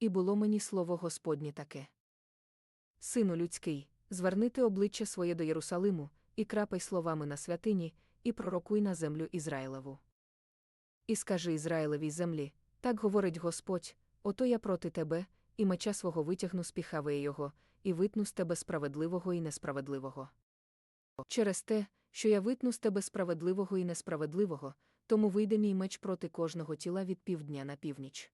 і було мені слово Господнє таке. Сину людський, звернити обличчя своє до Єрусалиму, і крапай словами на святині, і пророкуй на землю Ізраїлеву. І скажи Ізраїлевій землі, так говорить Господь, ото я проти тебе, і меча свого витягну з піхавеї його, і витну з тебе справедливого і несправедливого. Через те, що я витну з тебе справедливого і несправедливого, тому вийде мій меч проти кожного тіла від півдня на північ.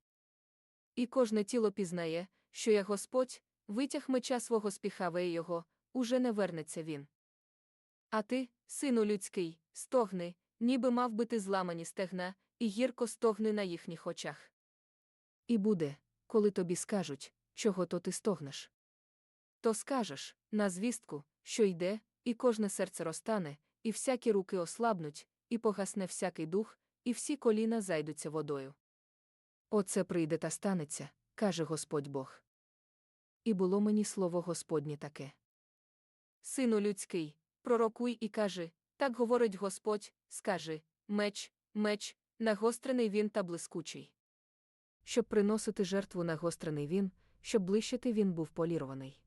І кожне тіло пізнає, що я Господь, витяг меча свого з піхавеї його, уже не вернеться він. А ти, сину людський, стогни, ніби мав би ти зламані стегна, і гірко стогни на їхніх очах. І буде, коли тобі скажуть, чого то ти стогнеш. То скажеш, на звістку, що йде, і кожне серце розтане, і всякі руки ослабнуть, і погасне всякий дух, і всі коліна зайдуться водою. Оце прийде та станеться, каже Господь Бог. І було мені слово Господнє таке. Сину людський, пророкуй і кажи, так говорить Господь, скажи, меч, меч, нагострений він та блискучий. Щоб приносити жертву нагострений він, щоб блищити він був полірований.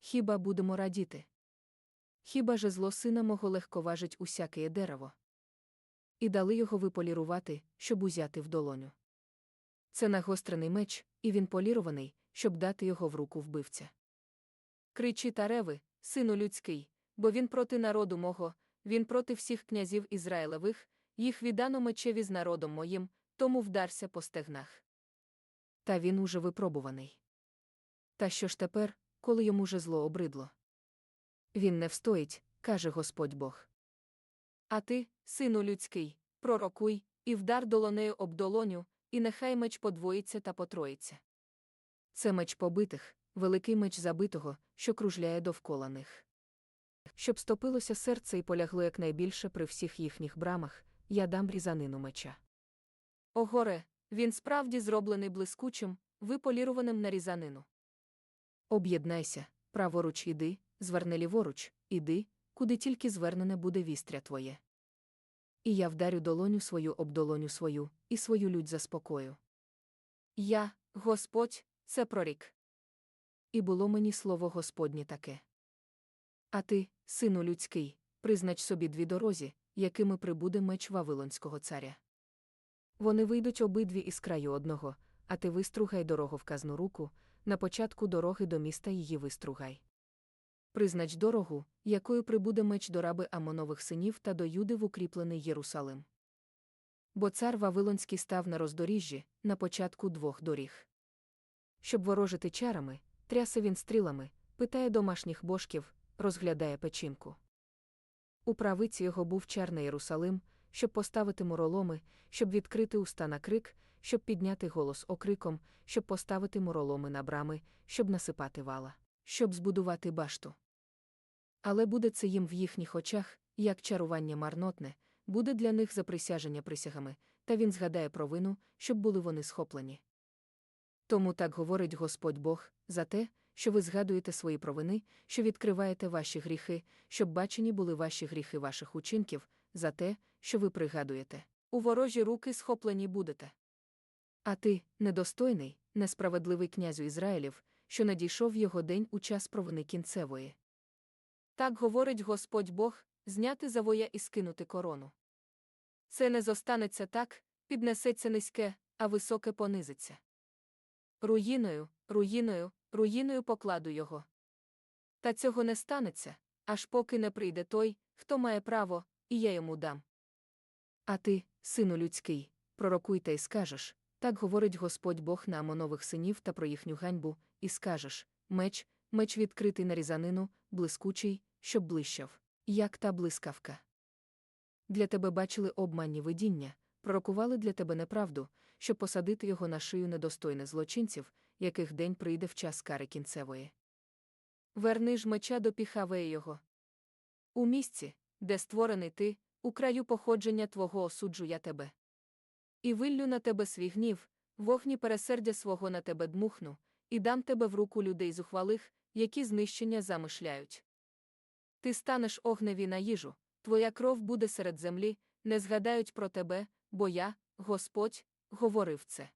Хіба будемо радіти? Хіба же зло сина мого легковажить усяке дерево? І дали його виполірувати, щоб узяти в долоню. Це нагострений меч, і він полірований, щоб дати його в руку вбивця. Кричи та реви, сину людський, бо він проти народу мого, він проти всіх князів Ізраїлевих, їх віддано мечеві з народом моїм, тому вдарся по стегнах. Та він уже випробуваний. Та що ж тепер, коли йому же зло обридло? Він не встоїть, каже Господь Бог. А ти, сину людський, пророкуй, і вдар долонею об долоню, і нехай меч подвоїться та потроїться. Це меч побитих, великий меч забитого, що кружляє довкола них. Щоб стопилося серце і полягло якнайбільше при всіх їхніх брамах, я дам різанину меча. О горе, він справді зроблений блискучим, виполіруваним на різанину. Об'єднайся, праворуч іди, зверни ліворуч, іди, куди тільки звернене буде вістря твоє. І я вдарю долоню свою об долоню свою, і свою людь заспокою. Я, Господь, це прорік. І було мені слово Господнє таке. А ти, сину людський, признач собі дві дорозі, якими прибуде меч Вавилонського царя. Вони вийдуть обидві із краю одного, а ти вистругай дорогу в казну руку, на початку дороги до міста її вистругай. Признач дорогу, якою прибуде меч до раби Амонових синів та до Юди в укріплений Єрусалим. Бо цар Вавилонський став на роздоріжжі, на початку двох доріг. Щоб ворожити чарами, трясе він стрілами, питає домашніх божків, розглядає печінку. У правиці його був чар Єрусалим, щоб поставити муроломи, щоб відкрити уста на крик, щоб підняти голос окриком, щоб поставити муроломи на брами, щоб насипати вала, щоб збудувати башту. Але буде це їм в їхніх очах, як чарування марнотне, буде для них заприсяження присягами, та він згадає провину, щоб були вони схоплені. Тому так говорить Господь Бог, за те, що ви згадуєте свої провини, що відкриваєте ваші гріхи, щоб бачені були ваші гріхи ваших учинків, за те, що ви пригадуєте. У ворожі руки схоплені будете. А ти, недостойний, несправедливий князю Ізраїлів, що надійшов його день у час провини кінцевої. Так говорить Господь Бог, зняти завоя і скинути корону. Це не зостанеться так, піднесеться низьке, а високе понизиться. Руїною, руїною, руїною покладу його. Та цього не станеться, аж поки не прийде той, хто має право, і я йому дам. А ти, сину людський, пророкуй та й скажеш так говорить Господь Бог на Амонових синів та про їхню ганьбу, і скажеш меч, меч відкритий на різанину, блискучий, щоб блищав, як та блискавка. Для тебе бачили обманні видіння, пророкували для тебе неправду, щоб посадити його на шию недостойних злочинців, яких день прийде в час кари кінцевої. Верни ж меча до піхавеї його. У місці, де створений ти, у краю походження твого осуджу я тебе. І виллю на тебе свій гнів, вогні пересердя свого на тебе дмухну, і дам тебе в руку людей зухвалих, які знищення замишляють. Ти станеш огневі на їжу, твоя кров буде серед землі, не згадають про тебе, бо я, Господь, говорив це.